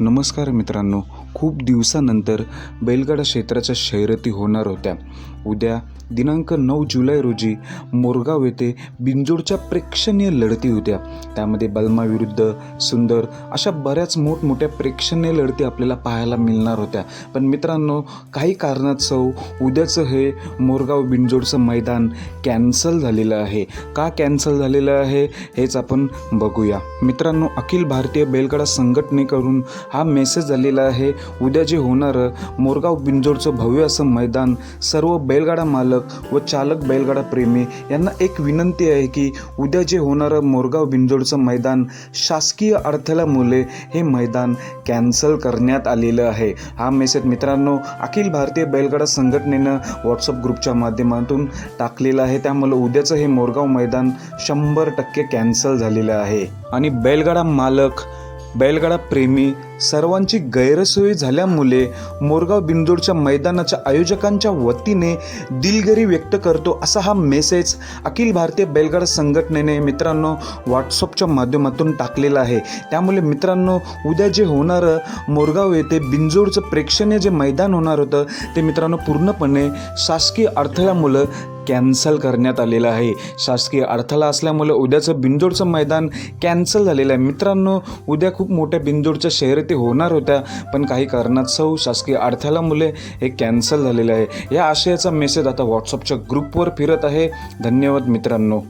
नमस्कार मित्रांनो खूप दिवसानंतर बैलगाडा क्षेत्राच्या शर्यती होणार होत्या. उद्या दिनांक नऊ जुलै रोजी मोरगाव येथे बिंजोडच्या प्रेक्षणीय लढती होत्या. त्यामध्ये बलमा विरुद्ध सुंदर अशा बऱ्याच मोठमोठ्या प्रेक्षणीय लढती आपल्याला पाहायला मिळणार होत्या. पण मित्रांनो काही कारणास्तव उद्याचं हे मोरगाव बिंजोडचं मैदान कॅन्सल झालेलं आहे. का कॅन्सल झालेलं आहे हेच आपण बघूया. मित्रांनो अखिल भारतीय बैलगाडा संघटनेकडून हा मेसेज झालेला आहे. उद्या जे होणारं मोरगाव बिंजोडचं भव्य असं मैदान सर्व बैलगाडा मालक व चालक बैलगाडा प्रेमी यांना एक विनंती आहे की उद्या जे होणारं मोरगाव बिंजोडचं मैदान शासकीय अडथळ्यामुळे हे मैदान कॅन्सल करण्यात आलेलं आहे. हा मेसेज मित्रांनो अखिल भारतीय बैलगाडा संघटनेनं व्हॉट्सअप ग्रुपच्या माध्यमातून टाकलेलं आहे. त्यामुळे उद्याचं हे मोरगाव मैदान शंभर टक्के कॅन्सल झालेलं आहे. आणि बैलगाडा मालक बैलगाडा प्रेमी सर्वांची गैरसोय झाल्यामुळे मोरगाव बिंदूरच्या मैदानाच्या आयोजकांच्या वतीने दिलगिरी व्यक्त करतो असा हा मेसेज अखिल भारतीय बैलगाडा संघटनेने मित्रांनो व्हॉट्सअपच्या माध्यमातून टाकलेला आहे. त्यामुळे मित्रांनो उद्या जे होणारं मोरगाव येथे बिंजोडचं प्रेक्षणीय जे मैदान होणार होतं ते मित्रांनो पूर्णपणे शासकीय अडथळ्यामुळं कॅन्सल करण्यात आलेलं आहे. शासकीय अडथळा असल्यामुळे उद्याचं बिंदोडचं मैदान कॅन्सल झालेलं आहे. मित्रांनो उद्या खूप मोठ्या बिंजोडच्या ते होणार होत्या पण काही कारणास्तव शासकीय अडथळ्यामुळे हे कॅन्सल झालेलं आहे. या आशयाचा मेसेज आता व्हॉट्सअपच्या ग्रुपवर फिरत आहे. धन्यवाद मित्रांनो.